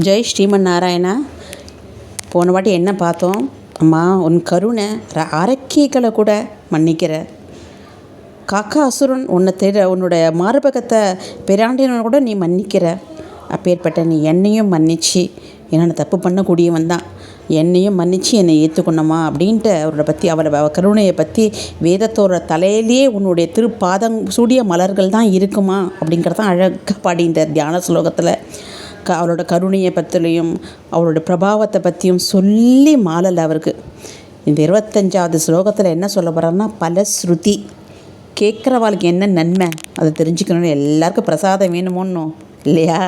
ஜெய் ஸ்ரீமன் நாராயணா. போன வாட்டி என்ன பார்த்தோம்? அம்மா உன் கருணை ர- அரக்கிகளை கூட மன்னிக்கிற. காக்கா அசுரன் உன்னை தெரிய உன்னோட மார்பகத்தை பிராண்டினு கூட நீ மன்னிக்கிற. அப்பேற்பட்ட நீ என்னையும் மன்னிச்சு என்னென்ன தப்பு பண்ணக்கூடியவன் தான். என்னையும் மன்னிச்சு என்னை ஏற்றுக்கணுமா அப்படின்ட்டு அவரோட பற்றி அவரை கருணையை பற்றி வேதத்தோட தலையிலேயே உன்னுடைய திருப்பாதம் சூடிய மலர்கள் தான் இருக்குமா அப்படிங்கிறதான் அழகாக பாடி இந்த தியான ஸ்லோகத்தில். க அவரோட கருணையை பற்றிலையும் அவரோட பிரபாவத்தை பற்றியும் சொல்லி மாலல் அவருக்கு. இந்த இருபத்தஞ்சாவது ஸ்லோகத்தில் என்ன சொல்ல போகிறாருன்னா பல ஸ்ருதி. கேட்குறவாளுக்கு என்ன நன்மை? அதை தெரிஞ்சுக்கணும்னு எல்லாருக்கும் பிரசாதம் வேணுமோன்னு இல்லையா?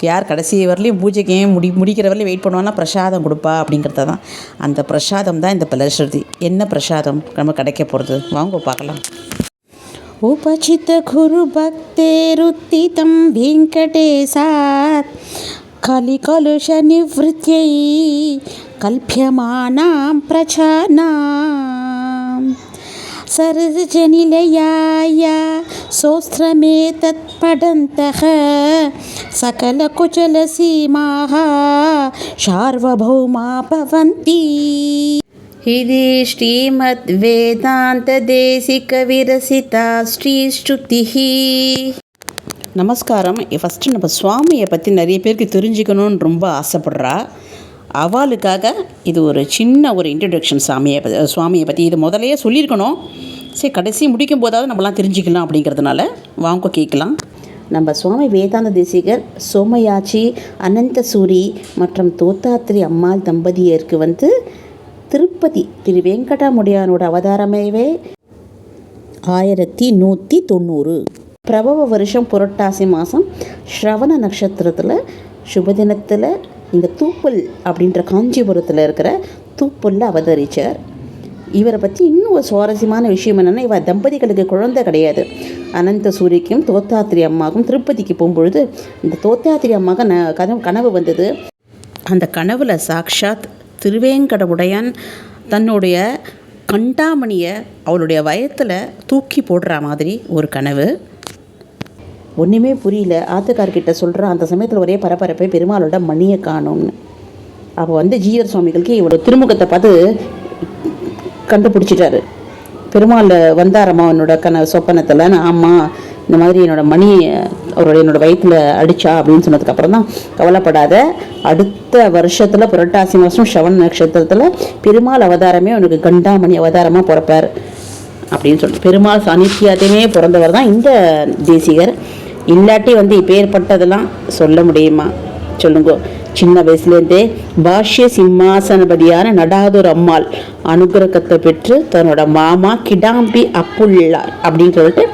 யார் கடைசி வரலையும் பூஜைக்கு ஏன் முடி முடிக்கிற வரலையும் வெயிட் பண்ணுவான்னா பிரசாதம் கொடுப்பா அப்படிங்கிறத தான். அந்த பிரசாதம் தான் இந்த பலஸ்ருதி என்ன பிரசாதம் நம்ம கிடைக்க போகிறது வாங்க பார்க்கலாம். उपचित गुरुभक्तेरुत्थितं वेङ्कटेशात् कलिकलुषनिवृत्त्यै कल्प्यमानां प्रजानां सरजनिलयाय सोस्त्रमेतत् पठन्तः सकलकुशलसीमाः सार्वभौमा भवन्ति ఇది శ్రీమద్ వేదాంత దేశిక విరసిత ஸ்ரீஸ்ருதி நமஸ்காரம் ஃபஸ்ட்டு நம்ம சுவாமியை பற்றி நிறைய பேருக்கு தெரிஞ்சுக்கணும்னு ரொம்ப ஆசைப்படுறா அவளுக்காக இது ஒரு சின்ன ஒரு இன்ட்ரடக்ஷன் சாமியை பற்றி சுவாமியை பற்றி இது முதலையே சொல்லியிருக்கணும் சரி கடைசி முடிக்கும் போதாவது நம்மலாம் தெரிஞ்சுக்கலாம் அப்படிங்கிறதுனால வாங்க கேட்கலாம் நம்ம சுவாமி வேதாந்த தேசிகர் சோமயாச்சி அனந்தசூரி மற்றும் தோத்தாத்திரி அம்மாள் தம்பதியருக்கு வந்து திருப்பதி திரு வெங்கடாமுடியானோட அவதாரமேவே ஆயிரத்தி நூற்றி தொண்ணூறு. பிரபவ வருஷம் புரட்டாசி மாதம் ஸ்ரவண நட்சத்திரத்தில் சுபதினத்தில் இந்த தூப்பல் அப்படின்ற காஞ்சிபுரத்தில் இருக்கிற தூப்பல்ல அவதரித்தார் இவரை பற்றி இன்னும் ஒரு சுவாரஸ்யமான விஷயம் என்னென்னா இவர் தம்பதிகளுக்கு குழந்தை கிடையாது. அனந்த சூரிக்கும் தோத்தாத்திரி அம்மாவுக்கும் திருப்பதிக்கு போகும்பொழுது இந்த தோத்தாத்திரி அம்மாவுக்கு ந கனவு கனவு வந்தது. அந்த கனவில் சாக்ஷாத் திருவேங்கடவுடையான் தன்னுடைய கண்டாமணியை அவளுடைய வயத்தில் தூக்கி போடுற மாதிரி ஒரு கனவு. ஒன்றுமே புரியல. ஆத்துக்கார்கிட்ட சொல்கிற அந்த சமயத்தில் ஒரே பரபரப்பை பெருமாளோட மணியை காணும்னு. அப்போ வந்து ஜீயர் சுவாமிகளுக்கு இவரோட திருமுகத்தை பார்த்து கண்டுபிடிச்சிட்டாரு. பெருமாள் வந்தாரம்மா அவனோட கன சொப்பனத்தில். நான் ஆமாம் இந்த மாதிரி என்னோட மணி அவரோட என்னோட வயிற்றில் அடிச்சா அப்படின்னு சொன்னதுக்கப்புறம் தான் கவலைப்படாத. அடுத்த வருஷத்தில் புரட்டாசி மாதம் ஷவன் நட்சத்திரத்தில் பெருமாள் அவதாரமே உனக்கு கண்டாமணி அவதாரமாக பிறப்பார். அப்படின்னு சொல்லி பெருமாள் சாநித்தியத்தையுமே பிறந்தவர் தான் இந்த தேசிகர். இல்லாட்டி வந்து இப்பேற்பட்டதெல்லாம் சொல்ல முடியுமா? சொல்லுங்க. சின்ன வயசுலேருந்தே பாஷ்ய சிம்மாசனபதியான நடாதூர் அம்மாள் அனுகிரகத்தை பெற்று தன்னோட மாமா கிடாம்பி அப்புள்ளார் அப்படின்னு சொல்லிட்டு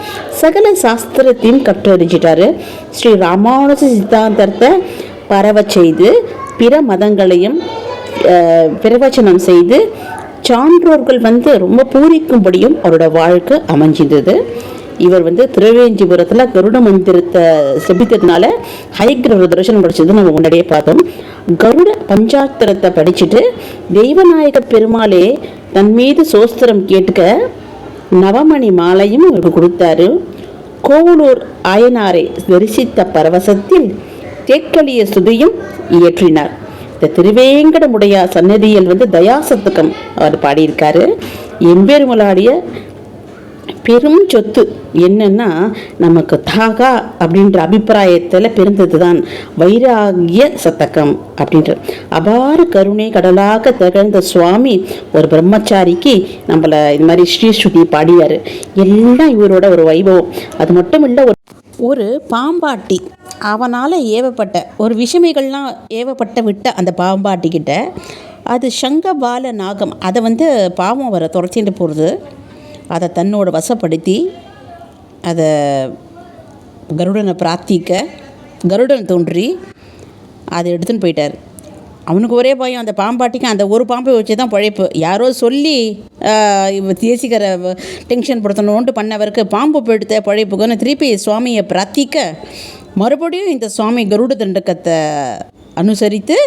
சகல சாஸ்திரத்தையும் கற்றறிஞ்சிட்டாரு. ஸ்ரீ ராமானுஜ சித்தாந்தத்தை பரவ செய்து பிற மதங்களையும் பிரவச்சனம் செய்து சான்றோர்கள் வந்து ரொம்ப பூரிக்கும்படியும் அவரோட வாழ்க்கை அமைஞ்சிருந்தது இவர் வந்து திருவேஞ்சிபுரத்தில் கருட மந்திரத்தை செபித்ததுனால ஹைகிரவ தரிசனம் படிச்சது நம்ம முன்னாடியே பார்த்தோம். கருட பஞ்சாத்திரத்தை படிச்சுட்டு தெய்வநாயக பெருமாளே தன் மீது சோஸ்திரம் கேட்க நவமணி மாலையும் இவருக்கு கொடுத்தாரு. கோவலூர் ஆயனாரை தரிசித்த பரவசத்தில் தேக்கலிய சுதியும் இயற்றினார். இந்த திருவேங்கடமுடைய சன்னதியில் வந்து தயாசத்துக்கம் அவர் பாடியிருக்காரு. எம்பெருமலாடிய பெரும் சொத்து. என்னன்னா நமக்கு தாகா அப்படின்ற அபிப்பிராயத்தில் பிறந்தது தான் வைராகிய சத்தகம் அப்படின்ற அபார கருணை கடலாக திகழ்ந்த சுவாமி ஒரு பிரம்மச்சாரிக்கு நம்மளை இந்த மாதிரி ஸ்ரீஸ்ருதி பாடியார். எல்லாம் இவரோட ஒரு வைபவம். அது மட்டும் இல்லை ஒரு ஒரு பாம்பாட்டி. அவனால் ஏவப்பட்ட ஒரு விஷமிகள்லாம் ஏவப்பட்ட விட்ட அந்த பாம்பாட்டிக்கிட்ட அது சங்கபால நாகம். அதை வந்து பாவம் வர துரத்திட்டு போகிறது அதை தன்னோட வசப்படுத்தி அதை கருடனை பிரார்த்திக்க கருடன் தோன்றி அதை எடுத்துன்னு போயிட்டார். அவனுக்கு ஒரே பயம் அந்த பாம்பாட்டிக்கு அந்த ஒரு பாம்பை வச்சு தான் பழைப்பு. யாரோ சொல்லி ஆஹ், தேசிகரை டென்ஷன் படுத்தணுன்ட்டு பண்ணவருக்கு பாம்பு போயிடுத்த பழைப்புக்குன்னு திருப்பி சுவாமியை பிரார்த்திக்க மறுபடியும் இந்த சுவாமி கருட தண்டக்கத்தை அனுசரித்து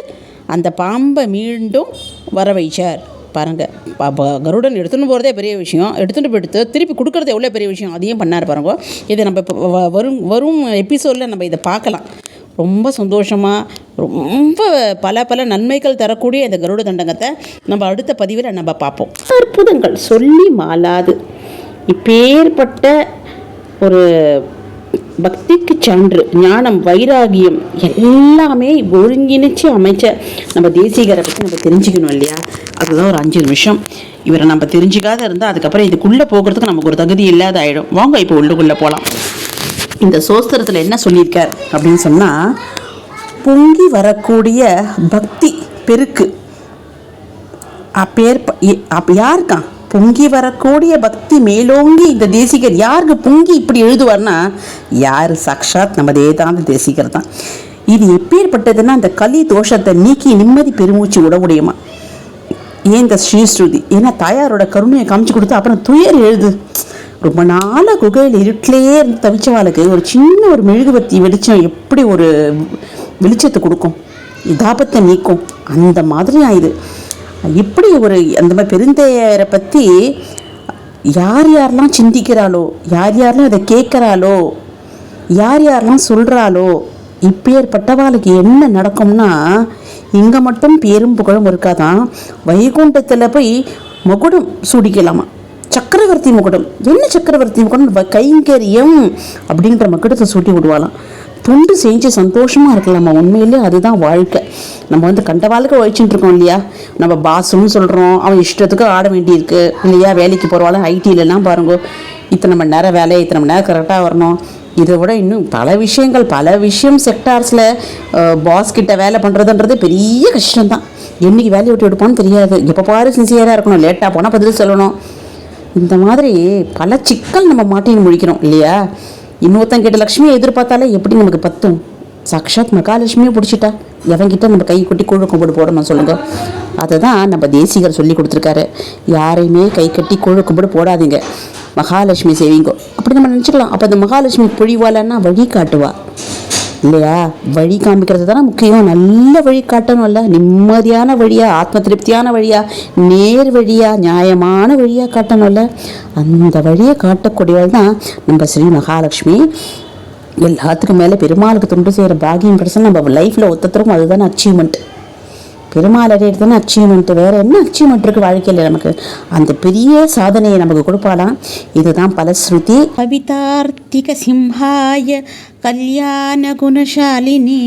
அந்த பாம்பை மீண்டும் வர வைச்சார் பாருங்கள் பாப்பா கருடன் எடுத்துன்னு போகிறதே பெரிய விஷயம். எடுத்துகிட்டு போயிட்டு திருப்பி கொடுக்குறது எவ்வளோ பெரிய விஷயம்? அதையும் பண்ணார் பாருங்க. இது நம்ம இப்போ வ- வரும் வரும் எபிசோடில் நம்ம இதை பார்க்கலாம். ரொம்ப சந்தோஷமாக ரொம்ப பல பல நன்மைகள் தரக்கூடிய இந்த கருட தண்டகத்தை நம்ம அடுத்த பதிவில் நம்ம பார்ப்போம். அற்புதங்கள் சொல்லி மாலாது இப்பேற்பட்ட ஒரு பக்திக்கு சான்று ஞானம் வைராகியம் எல்லாமே ஒருங்கிணைச்சு அமைச்ச நம்ம தேசிகரை பற்றி நம்ம தெரிஞ்சுக்கணும் இல்லையா? அதுதான் ஒரு அஞ்சு நிமிஷம். இவரை நம்ம தெரிஞ்சுக்காத இருந்தால் அதுக்கப்புறம் இதுக்குள்ளே போகிறதுக்கு நமக்கு ஒரு தகுதி இல்லாத ஆகிடும் வாங்க இப்போ உள்ளுக்குள்ளே போகலாம் இந்த சோஸ்திரத்தில் என்ன சொல்லியிருக்கார் அப்படின்னு சொன்னால் பொங்கி வரக்கூடிய பக்தி பெருக்கு. அப்பேர் அப்போ யாருக்கான் பொங்கி வரக்கூடிய பக்தி மேலோங்கி இந்த தேசிகர் யாருக்கு பொங்கி இப்படி எழுதுவார்னா? யார்? சாக்ஷாத் நம்ம அந்த தேசிகர் தான். இது எப்பேற்பட்டதுன்னா அந்த கலி தோஷத்தை நீக்கி நிம்மதி பெருமூச்சு விட முடியுமா ஏன் இந்த ஸ்ரீஸ்ருதி? ஏன்னா தாயாரோட கருணையை காமிச்சு கொடுத்து அப்புறம் துயர் எழுது. ரொம்ப நாளாக குகையில் இருட்டிலேயே இருந்து தவிச்சவாளுக்கு ஒரு சின்ன ஒரு மெழுகுபத்தி வெளிச்சம் எப்படி ஒரு வெளிச்சத்தை கொடுக்கும்? இதாபத்தை நீக்கும். அந்த மாதிரி இது. இப்படி ஒரு அந்த மாதிரி பெருந்தையரை பற்றி யார் யாரெல்லாம் சிந்திக்கிறாளோ யார் யாரெல்லாம் அதை கேட்குறாளோ யார் யாரெல்லாம் சொல்கிறாளோ இப்பேற்பட்டவாளுக்கு என்ன நடக்கும்னா இங்கே மட்டும் பேரும் புகழும் இருக்காதான். வைகுண்டத்தில் போய் மகுடம் சூடிக்கலாமா? சக்கரவர்த்தி முகுடம். என்ன சக்கரவர்த்தி முகுடம் கைங்கரியம் அப்படின்ற மகுடத்தை சூட்டி விடுவாளாம். துண்டு செஞ்சு சந்தோஷமாக இருக்கலாமா? உண்மையிலே அதுதான் வாழ்க்கை. நம்ம வந்து கண்ட வாழ்க்கை உழைச்சிட்டு இருக்கோம் இல்லையா? நம்ம பாசுன்னு சொல்கிறோம் அவன் இஷ்டத்துக்கு ஆட வேண்டியிருக்கு. இல்லையா? வேலைக்கு போகிறவாலும் ஐடியிலலாம் பாருங்க. இத்தனை மணி நேரம் வேலை இத்தனை மணி நேரம் கரெக்டாக வரணும். இதை விட இன்னும் பல விஷயங்கள் பல விஷயம் செக்டார்ஸில் பாஸ் கிட்ட வேலை பண்ணுறதுன்றது பெரிய கஷ்டம்தான். என்னைக்கு வேலையை விட்டு எடுப்போன்னு தெரியாது. எப்போ பாரு சின்சியராக இருக்கணும். லேட்டாக போனால் பதில் சொல்லணும். இந்த மாதிரி பல சிக்கல் நம்ம மாட்டின்னு முழிக்கிறோம் இல்லையா? இன்னொருத்தன் கிட்ட லக்ஷ்மியை எதிர்பார்த்தாலே எப்படி நமக்கு பத்தும்? சாக்ஷாத் மகாலட்சுமியை பிடிச்சிட்டா? எவங்கிட்ட நம்ம கை கொட்டி கூழ கும்பிடு போடணும் சொல்லுங்க. அதை தான் நம்ம தேசிகர் சொல்லி கொடுத்துருக்காரு. யாரையுமே கை கட்டி கூழ கும்பிடு போடாதீங்க. மகாலட்சுமி செய்வீங்க அப்படி நம்ம நினச்சிக்கலாம். அப்போ அந்த மகாலட்சுமி பொழிவாளன்னா வழி காட்டுவா. இல்லையா? வழி காமிக்கிறது தானே முக்கியம். நல்ல வழி காட்டணும்ல. நிம்மதியான வழியா ஆத்ம திருப்தியான வழியா நேர் வழியா நியாயமான வழியா காட்டணும்ல. அந்த வழியை காட்டக்கூடியவள் தான் நம்ம ஸ்ரீ மகாலட்சுமி. எல்லாத்துக்கும் மேலே பெருமாளுக்கு தொண்டு செய்கிற பாகியம் கிடைச்சா நம்ம லைஃப்பில் ஒத்தத்தரும் அதுதான் அச்சீவ்மெண்ட் பெருமாள் அடையிறது தானே அச்சீவ்மெண்ட் வேறு என்ன அச்சீவ்மெண்ட் இருக்குது வாழ்க்கையில் நமக்கு? அந்த பெரிய சாதனையை நமக்கு கொடுப்பாளாம். இதுதான் பலஸ்ருதி. கவிதார்த்திக சிம்ஹாய கல்யாண குணசாலினி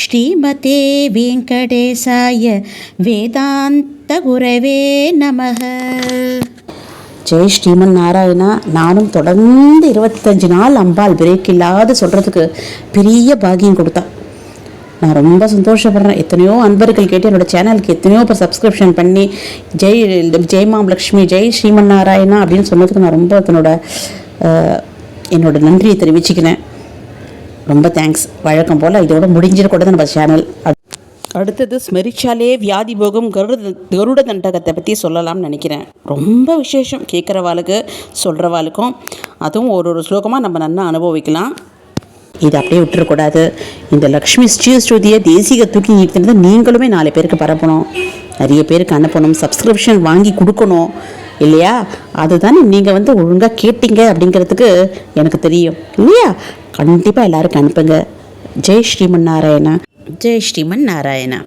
ஸ்ரீமதே வெங்கடேசாய வேதாந்த குரவே நமக. ஜெய் ஸ்ரீமன் நாராயணா. நானும் தொடர்ந்து இருபத்தஞ்சு நாள் அம்பாள் பிரேக் இல்லாத சொல்கிறதுக்கு பெரிய பாக்கியம் கொடுத்தா. நான் ரொம்ப சந்தோஷப்படுறேன். எத்தனையோ அன்பர்கள் கேட்டு என்னோட சேனலுக்கு எத்தனையோ இப்போ சப்ஸ்கிரிப்ஷன் பண்ணி ஜெய் மாம் லக்ஷ்மி ஜெய் ஸ்ரீமன் நாராயணா அப்படின்னு சொன்னதுக்கு நான் ரொம்ப தன்னோட என்னோட நன்றியை தெரிவிச்சுக்கினேன் ரொம்ப தேங்க்ஸ் வழக்கம் போல் இதோட முடிஞ்சிடக்கூடாது நம்ம சேனல் அடுத்தது ஸ்மெரிச்சாலே வியாதி போகும் கருட கருட தண்டகத்தை பற்றி சொல்லலாம்னு நினைக்கிறேன். ரொம்ப விசேஷம் கேட்குறவாளுக்கு சொல்கிறவாளுக்கும் அதுவும் ஒரு ஒரு ஸ்லோகமாக நம்ம நல்லா அனுபவிக்கலாம். இதை அப்படியே விட்டுறக்கூடாது. இந்த லக்ஷ்மி ஸ்ரீ ஸ்ருதியை தேசிக தூக்கி நிறுத்தினது நீங்களுமே நாலு பேருக்கு பரப்பணும். நிறைய பேருக்கு அனுப்பணும். சப்ஸ்கிரிப்ஷன் வாங்கி கொடுக்கணும். இல்லையா? அதுதானே நீங்கள் வந்து ஒழுங்காக கேட்டீங்க அப்படிங்கிறதுக்கு எனக்கு தெரியும். இல்லையா? கண்டிப்பாக எல்லாருக்கும் அனுப்புங்க. ஜெய் ஸ்ரீமன் நாராயணா. ஜெய் ஸ்ரீமன் நாராயணா.